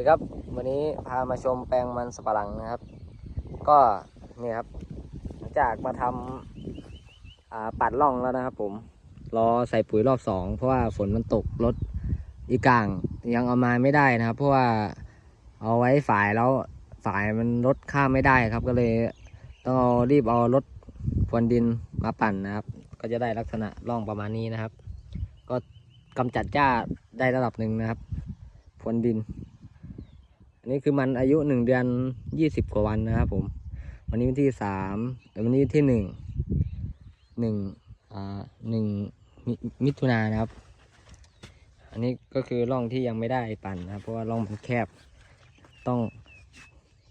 ดีครับ วันนี้พามาชมแปลงมันสปะหลังนะครับ ก็นี่ครับ หลังจากมาทำปัดร่องแล้วนะครับ ผมรอใส่ปุ๋ยรอบสองเพราะว่าฝนมันตกรถอีกางยังเอามาไม่ได้นะครับ เพราะว่าเอาไว้ฝ่ายแล้วฝ่ายมันรถข้ามไม่ได้ครับ ก็เลยต้องเอารีบเอารถพรวนดินมาปั่นนะครับ ก็จะได้ลักษณะร่องประมาณนี้นะครับ ก็กำจัดหญ้าได้ระดับหนึ่งนะครับพรวนดิน นนี้คือมันอายุหนึ่งเดือนยี่สิบกว่าวันนะครับผม วันนี้วันที่สามแต่วันนี้ที่หนึ่งหนึ่งอ่าหนึ่งมิถุนายนะครับ อันนี้ก็คือร่องที่ยังไม่ได้ปั่นนะครับ เพราะว่าร่องมันแคบ ต้อง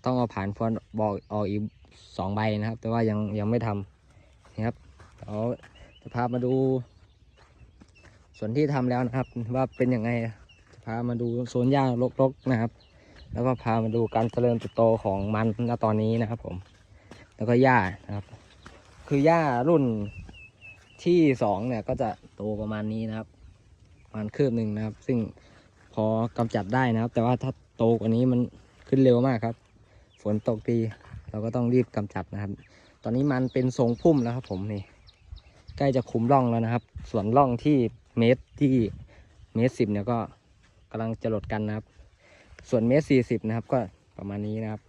ต้องเอาผ่านพรวนบอกออกอีกสองใบนะครับ แต่ว่ายังยังไม่ทำนะครับเดี๋ยวจะพามาดู ส่วนที่ทำแล้วนะครับ ว่าเป็นยังไงจะพามาดูโซนหญ้ารกๆนะครับ แล้วก็พามาดูการเจริญเติบโตของมันณตอนนี้นะครับผม แล้วก็หญ้านะครับ คือหญ้ารุ่นที่สองเนี่ยก็จะโตประมาณนี้นะครับประมาณคืบหนึ่งนะครับ ซึ่งพอกำจัดได้นะครับ แต่ว่าถ้าโตกว่านี้มันขึ้นเร็วมากครับ ฝนตกดีเราก็ต้องรีบกำจัดนะครับ ตอนนี้มันเป็นทรงพุ่มแล้วครับ ผมนี่ ใกล้จะคุมร่องแล้วนะครับ ส่วนร่องที่เมตรที่เมตรสิบเนี่ยก็กำลังจะหลดกันนะครับ ส่วนเมตรสี่สิบนะครับ ก็ประมาณนี้นะครับ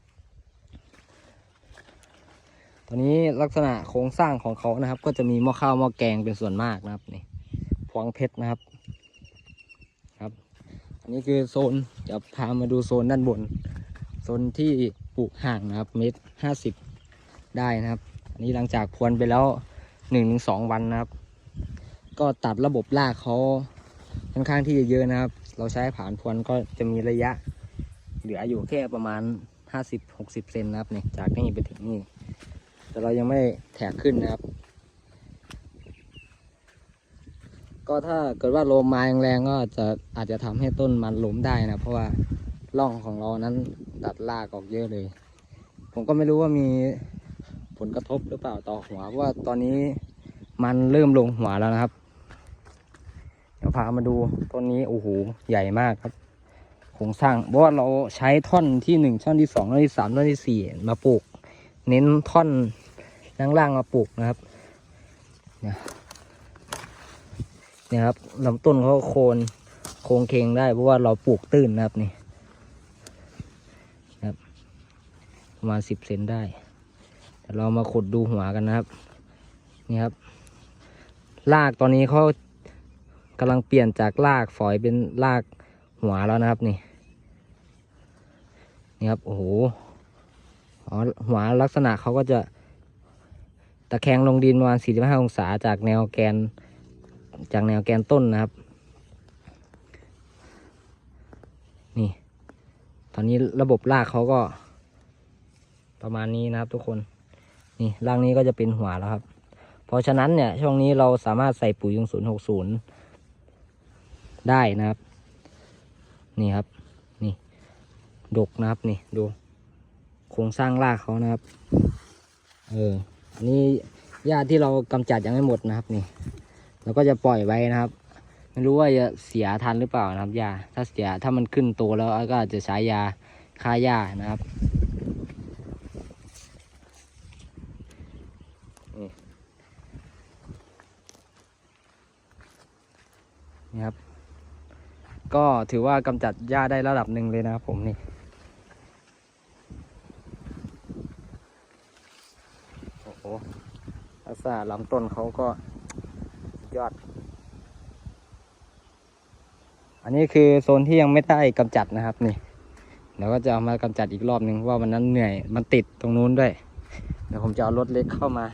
ตอนนี้ลักษณะโครงสร้างของเขานะครับ ก็จะมีหม้อข้าวหม้อแกงเป็นส่วนมากนะครับนี่พวงเพชรนะครับครับ อันนี้คือโซนเดี๋ยวพามาดูโซนด้านบน โซนที่ปลูกห่างนะครับเมตรห้าสิบได้นะครับ อันนี้หลังจากพรวนไปแล้วหนึ่งถึงสองวันนะครับ ก็ตัดระบบรากเขาค่อนข้างที่จะเยอะนะครับ เราใช้ผ่านพรวนก็จะมีระยะ เหลืออยู่แค่ประมาณห้าสิบหกสิบเซนนะครับเนี่ยจากนี่ไปถึงนี่แต่เรายังไม่แถกขึ้นนะครับ ก็ถ้าเกิดว่าลมมาแรงๆก็จะอาจจะทำให้ต้นมันล้มได้นะ เพราะว่าร่องของเรานั้นตัดรากออกเยอะเลย ผมก็ไม่รู้ว่ามีผลกระทบหรือเปล่าต่อหัวเพราะว่าตอนนี้มันเริ่มลงหัวแล้วนะครับ เดี๋ยวพามาดูต้นนี้โอ้โหใหญ่มากครับ โครงสร้างเพราะว่าเราใช้ท่อนที่หนึ่งท่อนที่สองท่อนที่สามท่อนที่สี่มาปลูก เน้นท่อนล่างๆมาปลูกนะครับเนี่ยเนี่ยครับลำต้นเขาโคนโคงเคงได้เพราะว่าเราปลูกตื้นนะครับนี่ครับประมาณสิบเซนได้เดี๋ยวเรามาขุดดูหัวกันนะครับ นี่ครับรากตอนนี้เขากำลังเปลี่ยนจากรากฝอยเป็นรากหัวแล้วนะครับนี่ นี่ครับโอ้โหอ๋อหัวลักษณะเขาก็จะตะแคงลงดินประมาณ 45 องศาจากแนวแกน จากแนวแกนต้นนะครับ นี่ ตอนนี้ระบบรากเขาก็ ประมาณนี้นะครับทุกคน นี่รากนี้ก็จะเป็นหัวแล้วครับ เพราะฉะนั้นเนี่ย ช่วงนี้เราสามารถใส่ปุ๋ยยุงศูนย์หกศูนย์ได้นะครับ นี่ครับ ดกนะครับนี่ดู โครงสร้างรากเขานะครับ เอออันนี้หญ้าที่เรากำจัดยังไม่หมดนะครับนี่เราก็จะปล่อยไว้นะครับ ไม่รู้ว่าจะเสียทันหรือเปล่านะครับยาถ้าเสียถ้ามันขึ้นโตแล้วก็จะใช้ยาฆ่าหญ้านะครับนี่ครับ ก็ถือว่ากำจัดหญ้าได้ระดับหนึ่งเลยนะครับผมนี่ โอ้โห ลักษณะลำต้นเขาก็ยอด อันนี้คือโซนที่ยังไม่ได้กำจัดนะครับนี่เดี๋ยวก็จะเอามากำจัดอีกรอบหนึ่งว่าวันนั้นเหนื่อยมันติดตรงนู้นด้วย เดี๋ยวผมจะเอารถเล็กเข้ามา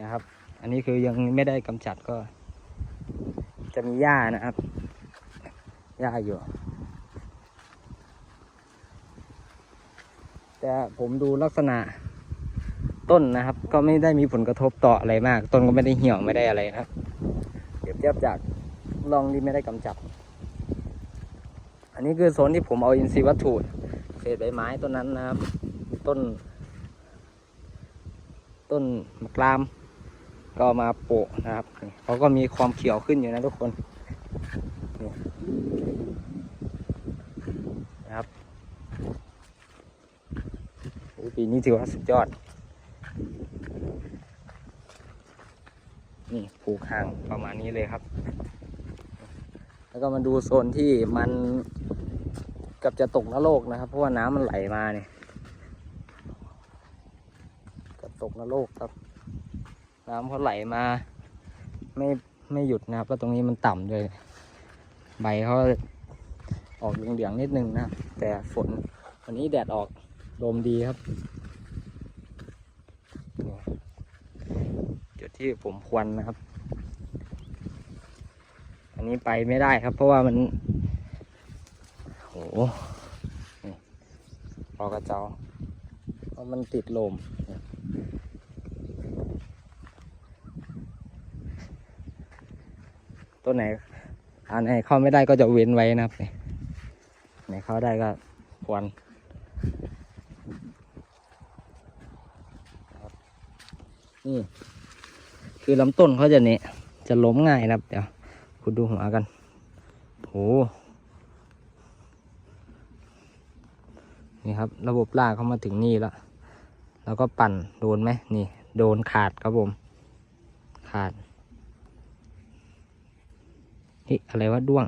นะครับ อันนี้คือยังไม่ได้กำจัดก็ จะมีหญ้านะครับหญ้าอยู่แต่ผมดูลักษณะ ต้นนะครับ ก็ไม่ได้มีผลกระทบต่ออะไรมาก ต้นก็ไม่ได้เหี่ยวไม่ได้อะไรนะครับเปรียบเทียบจากร่องที่ไม่ได้กำจัด อันนี้คือโซนที่ผมเอาอินทรีย์วัตถุเศษใบไม้ต้นนั้นนะครับ ต้น ต้นมะกราม ก็มาโปะนะครับเขาก็มีความเขียวขึ้นอยู่นะทุกคนนะครับปีนี้ถือว่าสุดยอด นี่ผูกห่างประมาณนี้เลยครับ แล้วก็มาดูโซนที่มันกับจะตกนรกนะครับ เพราะว่าน้ำมันไหลมาเนี่ยกับตกนรกครับ น้ำเขาไหลมา ไม่ไม่หยุดนะครับแล้วตรงนี้มันต่ำด้วย ใบเขาออกเหลืองๆนิดนึงนะ แต่ฝนวันนี้แดดออกลมดีครับนี่จุด ที่ผมควรนะครับ อันนี้ไปไม่ได้ครับ เพราะว่ามันโหนี่พอกระเจ้าเพราะมันติดลมต้นไหนอันไหนเข้าไม่ได้ก็จะเว้นไว้นะครับไหนเข้าได้ก็ควรนี่ คือลำต้นเขาจะเนี่ยจะล้มง่ายนะครับ เดี๋ยวคุณดูหัวกันโหนี่ครับ ระบบลากเข้ามาถึงนี่แล้ว แล้วก็ปั่นโดนไหมนี่ โดนขาดครับผม ขาดเฮ้ยอะไรวะด้วง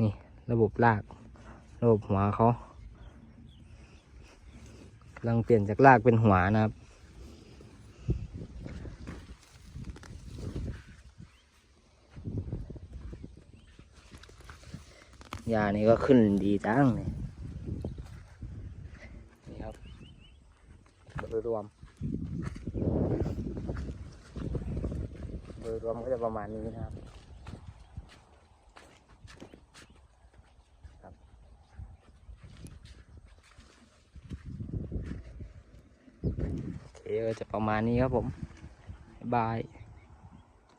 นี่ ระบบลาก ระบบหัวเขากำลังเปลี่ยนจากลากเป็นหัวนะครับ ยานี่ก็ขึ้นดีจังนี่นี่ครับโดยรวมโดยรวมก็จะประมาณนี้นะครับครับโอเคก็จะประมาณนี้ครับผมบาย